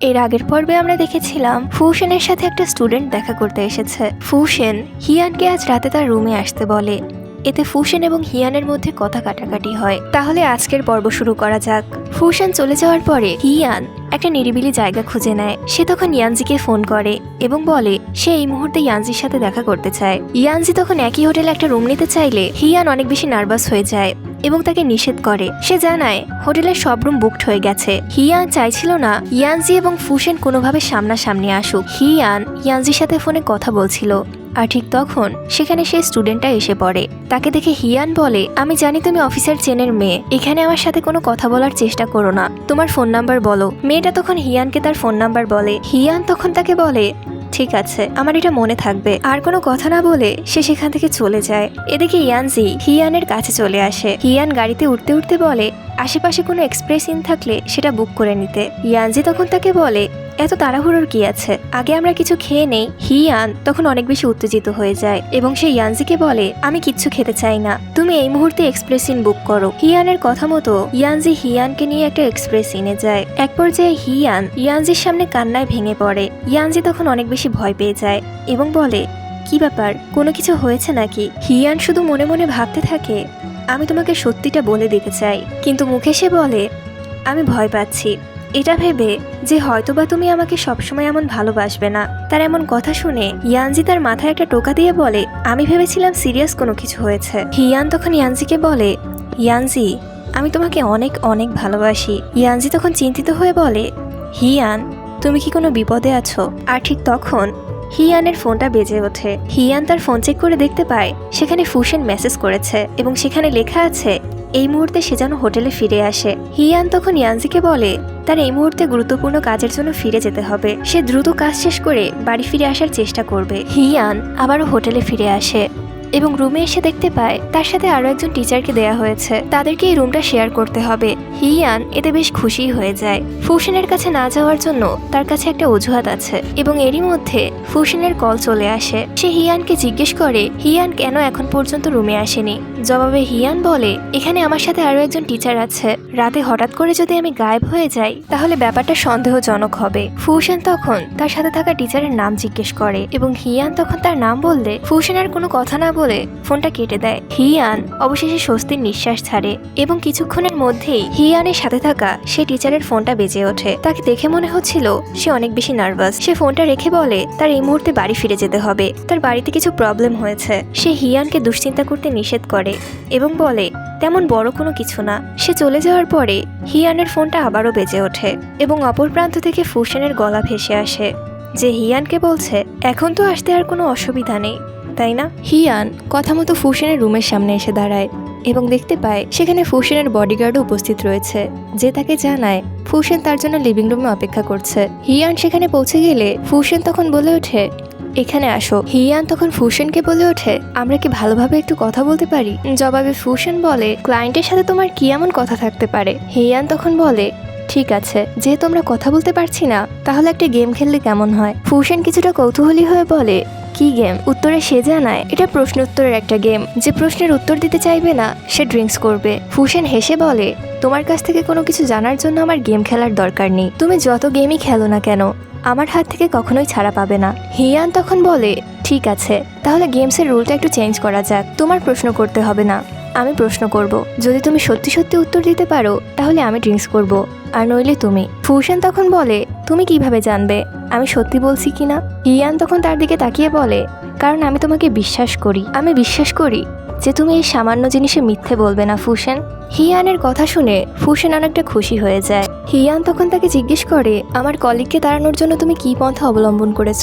এর আগের পর্বে আমরা দেখেছিলাম ফুসেনের সাথে একটা স্টুডেন্ট দেখা করতে এসেছে। ফুসেন হিয়ানকে আজ রাতে তার রুমে আসতে বলে। এতে ফুসেন এবং হিয়ানের মধ্যে কথা কাটাকাটি হয়। তাহলে আজকের পর্ব শুরু করা যাক। ফুসেন চলে যাওয়ার পরে হিয়ান একটা নিরিবিলি জায়গা খুঁজে নেয়। সে তখন ইয়ানজিকে ফোন করে এবং বলে, সে এই মুহূর্তে ইয়ানজির সাথে দেখা করতে চায়। ইয়ানজি তখন একই হোটেলে একটা রুম নিতে চাইলে হিয়ান অনেক বেশি নার্ভাস হয়ে যায়। এবং তাকে নিষেধ করে। সে জানায়, হোটেলের সব রুম বুকড হয়ে গেছে। হিয়ান চাইছিল না ইয়ানজি এবং ফুসেন কোনোভাবে সামনাসামনি আসুক। হিয়ান ইয়ানজির সাথে ফোনে কথা বলছিল। আর ঠিক তখন সেখানে সেই স্টুডেন্টটা এসে পড়ে। তাকে দেখে হিয়ান বলে, আমি জানি তুমি অফিসার চেনের মেয়ে। এখানে আমার সাথে কোনো কথা বলার চেষ্টা করো না। তোমার ফোন নাম্বার বলো। মেয়েটা তখন হিয়ানকে তার ফোন নাম্বার বলে। হিয়ান তখন তাকে বলে ঠিক আছে, আমার এটা মনে থাকবে। আর কোনো কথা না বলে সে সেখান থেকে চলে যায়। এদিকে ইয়ানজি হিয়ানের কাছে চলে আসে। হিয়ান গাড়িতে উঠতে উঠতে বলে, আশেপাশে কোনো এক্সপ্রেস ইন থাকলে সেটা বুক করে নিতে। ইয়ানজি তখন তাকে বলে এত তাড়াহুড়োর কি আছে? আগে আমরা কিছু খেয়ে নেই হিয়ান তখন অনেক বেশি উত্তেজিত হয়ে যায় এবং সে ইয়ানজিকে বলে, আমি কিচ্ছু খেতে চাই না। তুমি এই মুহূর্তে এক্সপ্রেস ইন বুক করো। হিয়ানের কথা মতো ইয়ানজি হিয়ানকে নিয়ে একটা এক্সপ্রেস ইনে যায়। এক পর্যায়ে হিয়ান ইয়ানজির সামনে কান্নায় ভেঙে পড়ে। ইয়ানজি তখন অনেক বেশি ভয় পেয়ে যায় এবং বলে, কি ব্যাপার? কোনো কিছু হয়েছে নাকি? হিয়ান শুধু মনে মনে ভাবতে থাকে, আমি তোমাকে সত্যিটা বলে দিতে চাই। কিন্তু মুখে সে বলে, আমি ভয় পাচ্ছি। এটা ভেবে যে হয়তোবা তুমি আমাকে সবসময় এমন ভালোবাসবে না। তার এমন কথা শুনে ইয়ানজি তার মাথায় একটা টোকা দিয়ে বলে, আমি ভেবেছিলাম সিরিয়াস কোনো কিছু হয়েছে। হিয়ান তখন ইয়ানজিকে বলে, ইয়ানজি, আমি তোমাকে অনেক অনেক ভালোবাসি। ইয়ানজি তখন চিন্তিত হয়ে বলে, হিয়ান, তুমি কি কোনো বিপদে আছো? আর ঠিক তখন হিয়ানের ফোনটা বেজে ওঠে। হিয়ান তার ফোন চেক করে দেখতে পায়, সেখানে ফুসেন মেসেজ করেছে এবং সেখানে লেখা আছে এই মুহূর্তে সে যেন হোটেলে ফিরে আসে। হিয়ান তখন ইয়ানজিকে বলে, তার এই মুহূর্তে গুরুত্বপূর্ণ কাজের জন্য ফিরে যেতে হবে। সে দ্রুত কাজ শেষ করে বাড়ি ফিরে আসার চেষ্টা করবে। হিয়ান আবারও হোটেলে ফিরে আসে। এবং রুমে এসে দেখতে পায় তার সাথে আরও একজন টিচারকে দেয়া হয়েছে। তাদেরকে এই রুমটা শেয়ার করতে হবে। হিয়ান এতে বেশ খুশি হয়ে যায়। ফুসেনের কাছে না যাওয়ার জন্য তার কাছে একটা অজুহাত আছে এবং এরই মধ্যে ফুসেনের কল চলে আসে। সে হিয়ানকে জিজ্ঞেস করে, হিয়ান, কেন এখন পর্যন্ত রুমে আসেনি? জবাবে হিয়ান বলে, এখানে আমার সাথে আরও একজন টিচার আছে। রাতে হঠাৎ করে যদি আমি গায়েব হয়ে যাই, তাহলে ব্যাপারটা সন্দেহজনক হবে। ফুসেন তখন তার সাথে থাকা টিচারের নাম জিজ্ঞেস করে এবং হিয়ান তখন তার নাম বললে ফুসেন আর কোনো কথা না বলে ফোনটা কেটে দেয়। হিয়ান অবশেষে স্বস্তির নিঃশ্বাস ছাড়ে এবং কিছুক্ষণের মধ্যেই হিয়ানের সাথে থাকা সে টিচারের ফোনটা বেজে ওঠে। তাকে দেখে মনে হচ্ছিল সে অনেক বেশি নার্ভাস। সে ফোনটা রেখে বলে, তার এই মুহূর্তে বাড়ি ফিরে যেতে হবে। তার বাড়িতে কিছু প্রবলেম হয়েছে। সে হিয়ানকে দুশ্চিন্তা করতে নিষেধ করে এবং বলে, তেমন বড় কোনো কিছু না। সে চলে যাওয়ার পরে হিয়ানের ফোনটা আবারও বেজে ওঠে এবং অপর প্রান্ত থেকে ফুসেনের গলা ভেসে আসে। যে হিয়ানকে বলছে, এখন তো আসতে আর কোনো অসুবিধা নেই। তাই না? হিয়ান কথা মতো ফুসেনের রুমের সামনে এসে দাঁড়ায় এবং দেখতে পায় সেখানে ফুসেনের বডিগার্ডও উপস্থিত রয়েছে। যে তাকে জানায়, ফুসেন তার জন্য লিভিং রুমে অপেক্ষা করছে। হিয়ান সেখানে পৌঁছে গেলে ফুসেন তখন বলে ওঠে, এখানে আসো। হিয়ান তখন ফুসেনকে বলে ওঠে, আমরা কি ভালোভাবে একটু কথা বলতে পারি? জবাবে ফুসেন বলে, ক্লায়েন্টের সাথে তোমার কি এমন কথা থাকতে পারে? হিয়ান তখন বলে ঠিক আছে, যেহেতু আমরা কথা বলতে পারছি না, তাহলে একটা গেম খেললে কেমন হয়? ফুসেন কিছুটা কৌতূহলী হয়ে বলে, কি গেম উত্তরে সে জানায়, এটা প্রশ্ন উত্তরের একটা গেম যে প্রশ্নের উত্তর দিতে চাইবে না, সে ড্রিঙ্কস করবে। ফুসেন হেসে বলে, তোমার কাছ থেকে কোনো কিছু জানার জন্য আমার গেম খেলার দরকার নেই। তুমি যত গেমই খেলো না কেন, আমার হাত থেকে কখনোই ছাড়া পাবে না। হিয়ান তখন বলে, ঠিক আছে, তাহলে গেমসের রুলটা একটু চেঞ্জ করা যাক। তোমার প্রশ্ন করতে হবে না। আমি প্রশ্ন করব। যদি তুমি সত্যি সত্যি উত্তর দিতে পারো, তাহলে আমি ড্রিঙ্কস করব। আর নইলে তুমি। ফুসেন তখন বলে, তুমি কীভাবে জানবে? আমি সত্যি বলছি কি না? হিয়ান তখন তার দিকে তাকিয়ে বলে, কারণ আমি তোমাকে বিশ্বাস করি। আমি বিশ্বাস করি যে তুমি এই সামান্য জিনিসে মিথ্যে বলবে না ফুসেন হিয়ানের কথা শুনে ফুসেন অনেকটা খুশি হয়ে যায়। হিয়ান তখন তাকে জিজ্ঞেস করে, আমার কলিগকে তাড়ানোর জন্য তুমি কি পন্থা অবলম্বন করেছ?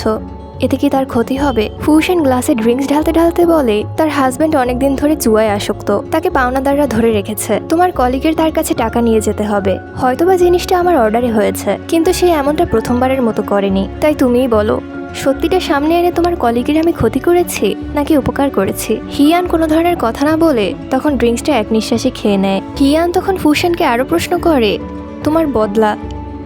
এতে কি তার ক্ষতি হবে? ফুসেন গ্লাসে ড্রিঙ্কস ঢালতে ঢালতে বলে, তার হাজবেন্ড অনেকদিন ধরে জুয়ায় আসক্ত। তাকে পাওনাদাররা ধরে রেখেছে। তোমার কলিগের তার কাছে টাকা নিয়ে যেতে হবে। হয়তোবা জিনিসটা আমার অর্ডারে হয়েছে। কিন্তু সে এমনটা প্রথমবারের মতো করেনি। তাই তুমিই বলো, সত্যিটা সামনে এনে তোমার কলিগের আমি ক্ষতি করেছি? নাকি উপকার করেছি? হিয়ান কোনো ধরনের কথা না বলে তখন ড্রিঙ্কসটা এক নিঃশ্বাসে খেয়ে নেয়। হিয়ান তখন ফুসেনকে আরও প্রশ্ন করে, তোমার বদলা,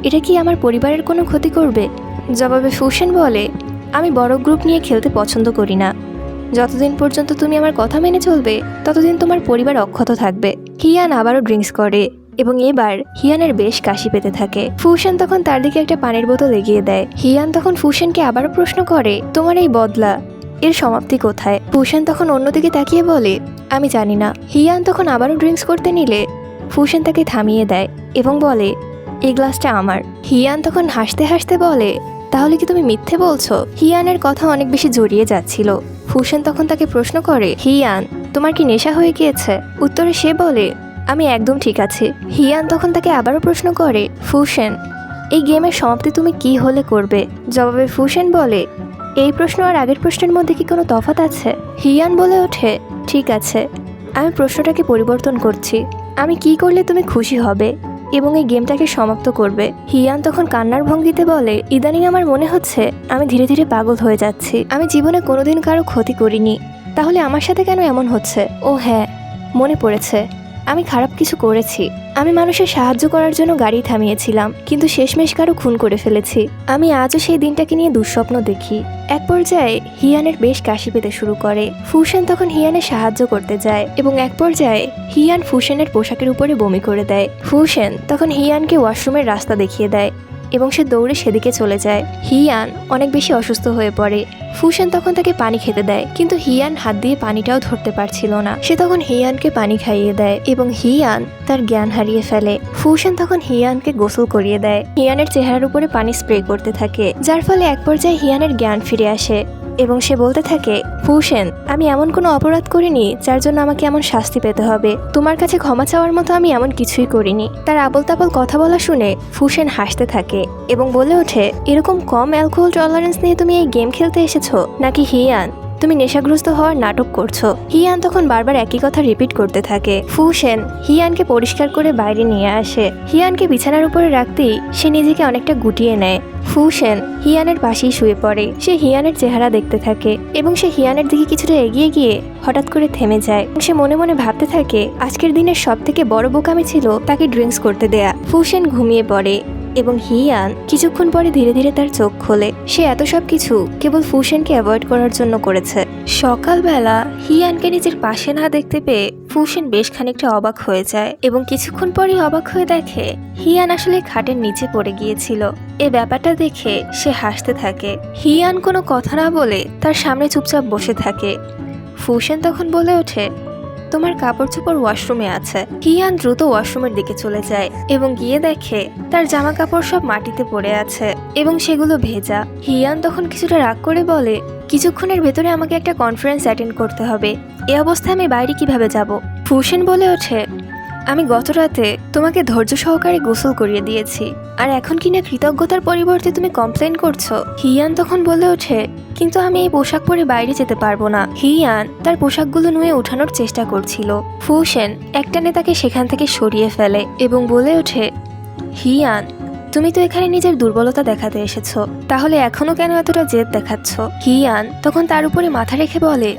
এটা কি আমার পরিবারের কোনো ক্ষতি করবে? জবাবে ফুসেন বলে আমি বড় গ্রুপ নিয়ে খেলতে পছন্দ করি না। যতদিন পর্যন্ত তুমি আমার কথা মেনে চলবে, ততদিন তোমার পরিবার অক্ষত থাকবে। হিয়ান আবারও ড্রিঙ্কস করে এবং এবার হিয়ানের বেশ কাশি পেতে থাকে। ফুশান তখন তার দিকে একটা পানির বোতল এগিয়ে দেয়। হিয়ান তখন ফুশানকে আবারও প্রশ্ন করে, তোমার এই বদলা, এর সমাপ্তি কোথায়? ফুশান তখন অন্যদিকে তাকিয়ে বলে, আমি জানি না। হিয়ান তখন আবারও ড্রিঙ্কস করতে নিলে, ফুশান তাকে থামিয়ে দেয় এবং বলে, এই গ্লাসটা আমার। হিয়ান তখন হাসতে হাসতে বলে তাহলে কি তুমি মিথ্যে বলছো? হিয়ানের কথা অনেক বেশি জড়িয়ে যাচ্ছিল। ফুসেন তখন তাকে প্রশ্ন করে, হিয়ান, তোমার কি নেশা হয়ে গিয়েছে? উত্তরে সে বলে, আমি একদম ঠিক আছি। হিয়ান তখন তাকে আবারও প্রশ্ন করে ফুসেন এই গেমের সমাপ্তি তুমি কি হলে করবে? জবাবে ফুসেন বলে, এই প্রশ্ন আর আগের প্রশ্নের মধ্যে কি কোনো তফাৎ আছে? হিয়ান বলে ওঠে, ঠিক আছে, আমি প্রশ্নটাকে পরিবর্তন করছি। আমি কি করলে তুমি খুশি হবে? এবং এই গেমটাকে সমাপ্ত করবে। হিয়ান তখন কান্নার ভঙ্গিতে বলে, ইদানিং আমার মনে হচ্ছে আমি ধীরে ধীরে পাগল হয়ে যাচ্ছি। আমি জীবনে কোনোদিন কারও ক্ষতি করিনি। তাহলে আমার সাথে কেন এমন হচ্ছে? ও হ্যাঁ মনে পড়েছে। আমি খারাপ কিছু করেছি। আমি মানুষের সাহায্য করার জন্য গাড়ি থামিয়েছিলাম, কিন্তু শেষমেশ কারও খুন করে ফেলেছি। আমি আজও সেই দিনটাকে নিয়ে দুঃস্বপ্ন দেখি। এক পর্যায়ে হিয়ানের বেশ কাশি পেতে শুরু করে। ফুসেন তখন হিয়ানের সাহায্য করতে যায় এবং এক পর্যায়ে হিয়ান ফুসেনের পোশাকের উপরে বমি করে দেয়। ফুসেন তখন হিয়ানকে ওয়াশরুমের রাস্তা দেখিয়ে দেয়। এবং সে দৌড়ে সেদিকে চলে যায়। হিয়ান অনেক বেশি অসুস্থ হয়ে পড়ে। ফুসেন তখন তাকে পানি খেতে দেয়, কিন্তু হিয়ান হাত দিয়ে পানিটাও ধরতে পারছিল না। সে তখন হিয়ানকে পানি খাইয়ে দেয় এবং হিয়ান তার জ্ঞান হারিয়ে ফেলে। ফুসেন তখন হিয়ানকে গোসল করিয়ে দেয়। হিয়ানের চেহারার উপরে পানি স্প্রে করতে থাকে, যার ফলে এক পর্যায়ে হিয়ানের জ্ঞান ফিরে আসে। এবং সে বলতে থাকে ফুসেন আমি এমন কোনো অপরাধ করিনি যার জন্য আমাকে এমন শাস্তি পেতে হবে। তোমার কাছে ক্ষমা চাওয়ার মতো আমি এমন কিছুই করিনি। তার আবল তাবল কথা বলা শুনে ফুসেন হাসতে থাকে এবং বলে ওঠে, এরকম কম অ্যালকোহল টলারেন্স নিয়ে তুমি এই গেম খেলতে এসেছ? নাকি হিয়ান? তুমি নেশাগ্রস্ত হওয়ার নাটক করছ। হিয়ান তখন বারবার একই কথা রিপিট করতে থাকে। ফুসেন, হিয়ানকে পরিষ্কার করে বাইরে নিয়ে আসে। হিয়ানকে বিছানার উপরে রাখতেই সে নিজেকে অনেকটা গুটিয়ে নেয়। ফুসেন, হিয়ানের পাশেই শুয়ে পড়ে। সে হিয়ানের চেহারা দেখতে থাকে এবং সে হিয়ানের দিকে কিছুটা এগিয়ে গিয়ে হঠাৎ করে থেমে যায়। সে মনে মনে ভাবতে থাকে, আজকের দিনের সব থেকে বড় বোকামি ছিল তাকে ড্রিঙ্কস করতে দেয়া। ফুসেন ঘুমিয়ে পড়ে। এবং হিয়ান কিছুক্ষণ পরে ধীরে ধীরে তার চোখ খোলে। সে এত সব কিছু কেবল ফুসেনকে অ্যাভয়েড করার জন্য করেছে। সকালবেলা হিয়ানকে নিজের পাশে না দেখতে পেয়ে ফুসেন বেশ খানিকটা অবাক হয়ে যায় এবং কিছুক্ষণ পরেই অবাক হয়ে দেখে হিয়ান আসলে খাটের নিচে পড়ে গিয়েছিল। এ ব্যাপারটা দেখে সে হাসতে থাকে। হিয়ান কোনো কথা না বলে তার সামনে চুপচাপ বসে থাকে। ফুসেন তখন বলে ওঠে তোমার কাপড় চোপড় ওয়াশরুমে আছে। কিয়ান দ্রুত ওয়াশরুমের দিকে চলে যায় এবং গিয়ে দেখে তার জামা কাপড় সব মাটিতে পড়ে আছে এবং সেগুলো ভেজা। হিয়ান তখন কিছুটা রাগ করে বলে, কিছুক্ষণের ভেতরে আমাকে একটা কনফারেন্স অ্যাটেন্ড করতে হবে। এ অবস্থায় আমি বাইরে কীভাবে যাব? ফুসেন বলে ওঠে আমি গত রাতে তোমাকে ধৈর্য সহকারে গোসল করিয়ে দিয়েছি। আর এখন কিনা কৃতজ্ঞতার পরিবর্তে তুমি কমপ্লেন করছ? হিয়ান তখন বলে ওঠে, কিন্তু আমি এই পোশাক পরে বাইরে যেতে পারব না। হিয়ান তার পোশাকগুলো নুয়ে ওঠানোর চেষ্টা করছিল। ফুসেন একটানে তাকে সেখান থেকে সরিয়ে ফেলে এবং বলে ওঠে, হিয়ান, তুমি তো এখানে নিজের দুর্বলতা দেখাতে এসেছ। তাহলে এখনও কেন এতটা জেদ দেখাচ্ছ? হিয়ান তখন তার উপরে মাথা রেখে বলে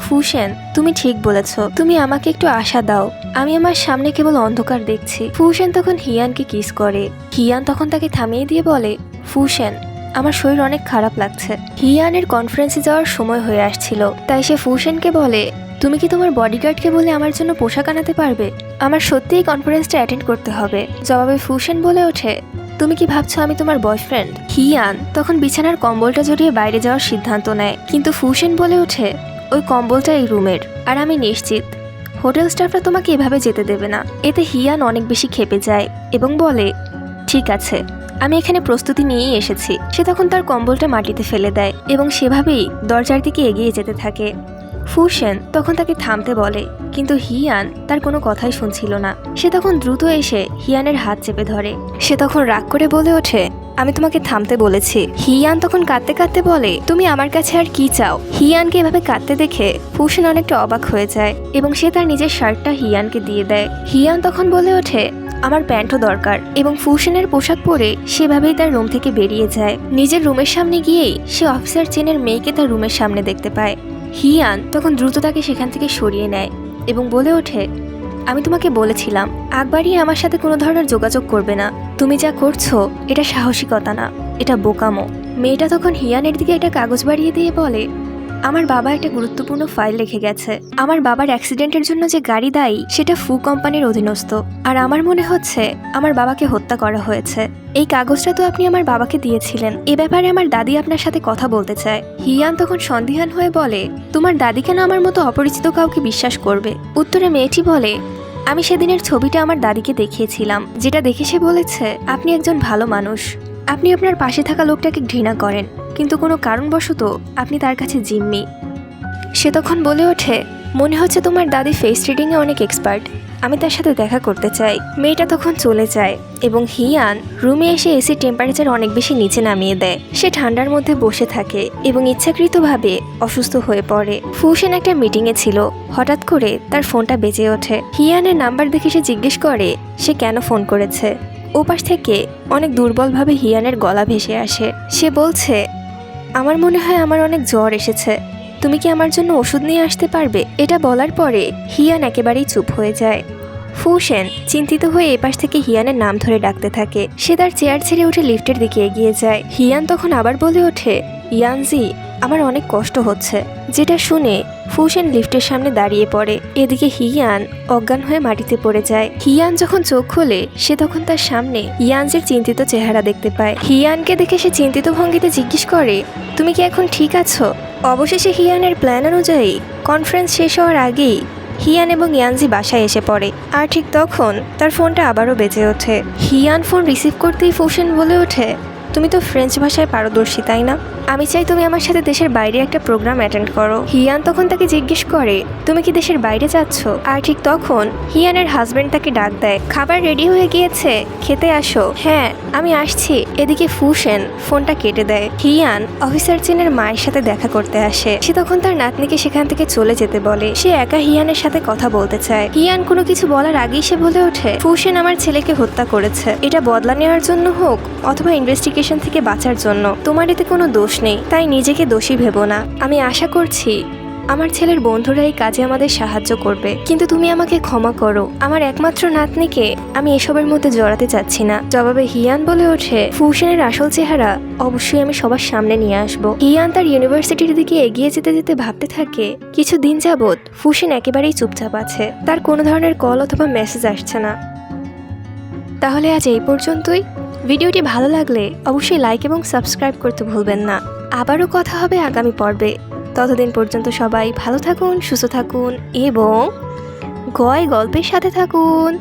ফুসেন তুমি ঠিক বলেছ। তুমি আমাকে একটু আশা দাও। আমি আমার সামনে কেবল অন্ধকার দেখছি। ফুসেন তখন হিয়ানকে কিস করে। হিয়ান তখন তাকে থামিয়ে দিয়ে বলে ফুসেন আমার শরীর অনেক খারাপ লাগছে। হিয়ানের কনফারেন্সে যাওয়ার সময় হয়ে আসছিল। তাই সে ফুসেনকে বলে, তুমি কি তোমার বডিগার্ডকে বলে আমার জন্য পোশাক আনাতে পারবে? আমার সত্যিই কনফারেন্সটা অ্যাটেন্ড করতে হবে। জবাবে ফুসেন বলে ওঠে, তুমি কি ভাবছ আমি তোমার বয়ফ্রেন্ড হিয়ান তখন বিছানার কম্বলটা জড়িয়ে বাইরে যাওয়ার সিদ্ধান্ত নেয়। কিন্তু ফুসেন বলে ওঠে ওই কম্বলটা এই রুমের। আর আমি নিশ্চিত, হোটেল স্টাফরা তোমাকে এভাবে যেতে দেবে না। এতে হিয়ান অনেক বেশি খেপে যায় এবং বলে, ঠিক আছে, আমি এখানে প্রস্তুতি নিয়েই এসেছি। সে তখন তার কম্বলটা মাটিতে ফেলে দেয় এবং সেভাবেই দরজার দিকে এগিয়ে যেতে থাকে। ফুসেন তখন তাকে থামতে বলে, কিন্তু হিয়ান তার কোনো কথাই শুনছিল না। সে তখন দ্রুত এসে হিয়ানের হাত চেপে ধরে। সে তখন রাগ করে বলে ওঠে, আমি তোমাকে থামতে বলেছি। হিয়ান তখন কাঁদতে কাঁদতে বলে, তুমি আমার কাছে আর কি চাও? হিয়ানকে এভাবে কাঁদতে দেখে ফুসেন অনেকটা অবাক হয়ে যায় এবং সে তার নিজের শার্টটা হিয়ানকে দিয়ে দেয়। হিয়ান তখন বলে ওঠে, আমার প্যান্টও দরকার। এবং ফুসেনের পোশাক পরে সেভাবেই তার রুম থেকে বেরিয়ে যায়। নিজের রুমের সামনে গিয়েই সে অফিসার চেনের মেয়েকে তার রুমের সামনে দেখতে পায়। হিয়ান তখন দ্রুত তাকে সেখান থেকে সরিয়ে নেয় এবং বলে ওঠে, আমি তোমাকে বলেছিলাম আগবাড়িয়ে আমার সাথে কোনো ধরনের যোগাযোগ করবে না। তুমি যা করছ, এটা সাহসিকতা না, এটা বোকামো। মেয়েটা তখন হিয়ানের দিকে একটা কাগজ বাড়িয়ে দিয়ে বলে আমার বাবা একটা গুরুত্বপূর্ণ ফাইল রেখে গেছে। আমার বাবার অ্যাক্সিডেন্টের জন্য যে গাড়ি দায়ী, সেটা ফু কোম্পানির অধীনস্থ। আর আমার মনে হচ্ছে, আমার বাবাকে হত্যা করা হয়েছে। এই কাগজটা তো আপনি আমার বাবাকে দিয়েছিলেন। এ ব্যাপারে আমার দাদি আপনার সাথে কথা বলতে চায়। হিয়ান তখন সন্দিহান হয়ে বলে, তোমার দাদি কেন আমার মতো অপরিচিত কাউকে বিশ্বাস করবে? উত্তরে মেয়েটি বলে, আমি সেদিনের ছবিটা আমার দাদিকে দেখিয়েছিলাম, যেটা দেখে সে বলেছে, আপনি একজন ভালো মানুষ। আপনি আপনার পাশে থাকা লোকটাকে ঘৃণা করেন। কিন্তু কোনো কারণবশত আপনি তার কাছে জিম্মি। সে তখন বলে ওঠে, মনে হচ্ছে তোমার দাদি ফেস রিডিংয়ে অনেক এক্সপার্ট আমি তার সাথে দেখা করতে চাই। মেয়েটা তখন চলে যায় এবং হিয়ান রুমে এসে এসির টেম্পারেচার অনেক বেশি নিচে নামিয়ে দেয়। সে ঠান্ডার মধ্যে বসে থাকে এবং ইচ্ছাকৃতভাবে অসুস্থ হয়ে পড়ে। ফুসেন একটা মিটিংয়ে ছিল। হঠাৎ করে তার ফোনটা বেজে ওঠে। হিয়ানের নাম্বার দেখে সে জিজ্ঞেস করে, সে কেন ফোন করেছে? ওপাশ থেকে অনেক দুর্বলভাবে হিয়ানের গলা ভেসে আসে। সে বলছে আমার মনে হয় আমার অনেক জ্বর এসেছে। তুমি কি আমার জন্য ওষুধ নিয়ে আসতে পারবে? এটা বলার পরে হিয়ান একেবারেই চুপ হয়ে যায়। ফুসেন চিন্তিত হয়ে এপাশ থেকে হিয়ানের নাম ধরে ডাকতে থাকে। সে তার চেয়ার ছেড়ে উঠে লিফটের দিকে এগিয়ে যায়। হিয়ান তখন আবার বলে ওঠে, ইয়ানজি আমার অনেক কষ্ট হচ্ছে। যেটা শুনে ফুসেন লিফটের সামনে দাঁড়িয়ে পড়ে। এদিকে হিয়ান অজ্ঞান হয়ে মাটিতে পড়ে যায়। হিয়ান যখন চোখ খোলে, সে তখন তার সামনে ইয়ানজির চিন্তিত চেহারা দেখতে পায়। হিয়ানকে দেখে সে চিন্তিত ভঙ্গিতে জিজ্ঞেস করে, তুমি কি এখন ঠিক আছো? অবশেষে হিয়ানের প্ল্যান অনুযায়ী কনফারেন্স শেষ হওয়ার আগেই হিয়ান এবং ইয়ানজি বাসায় এসে পড়ে। আর ঠিক তখন তার ফোনটা আবারও বেজে ওঠে। হিয়ান ফোন রিসিভ করতেই ফুসেন বলে ওঠে, তুমি তো ফ্রেঞ্চ ভাষায় পারদর্শী, তাই না? আমি চাই তুমি আমার সাথে দেশের বাইরে একটা প্রোগ্রাম অ্যাটেন্ড করো। হিয়ান তখন তাকে জিজ্ঞেস করে, তুমি কি দেশের বাইরে যাচ্ছ? আর ঠিক তখন হিয়ানের হাজবেন্ড তাকে ডাক দেয়, খাবার রেডি হয়ে গিয়েছে, খেতে আসো। হ্যাঁ আমি আসছি। এদিকে ফুসেন ফোনটা কেটে দেয়। হিয়ান অফিসার চেনের মায়ের সাথে দেখা করতে আসে। সে তখন তার নাতনিকে সেখান থেকে চলে যেতে বলে। সে একা হিয়ানের সাথে কথা বলতে চায়। হিয়ান কোনো কিছু বলার আগেই সে বলে ওঠে ফুসেন আমার ছেলেকে হত্যা করেছে। এটা বদলা নেওয়ার জন্য হোক অথবা ইনভেস্টিগেশন থেকে বাঁচার জন্য। তোমার এতে কোনো দোষ নেই, তাই নিজেকে দোষী ভেবো না। আমি আশা করছি, আমার ছেলের বন্ধুরা এই কাজে আমাদের সাহায্য করবে। কিন্তু তুমি আমাকে ক্ষমা করো। আমার একমাত্র নাতনিকে আমি এসবের মধ্যে জড়াতে চাচ্ছি না। জবাবে হিয়ান বলে ওঠে, ফুসেনের আসল চেহারা অবশ্যই আমি সবার সামনে নিয়ে আসব। হিয়ান তার ইউনিভার্সিটির দিকে এগিয়ে যেতে যেতে ভাবতে থাকে কিছু দিন যাবৎ ফুসেন একেবারেই চুপচাপ আছে। তার কোনো ধরনের কল অথবা মেসেজ আসছে না। তাহলে আজ এই পর্যন্তই। ভিডিওটি ভালো লাগলে অবশ্যই লাইক এবং সাবস্ক্রাইব করতে ভুলবেন না। আবারও কথা হবে আগামী পর্বে। ততদিন পর্যন্ত সবাই ভালো থাকুন, সুস্থ থাকুন এবং গয় গল্পের সাথে থাকুন।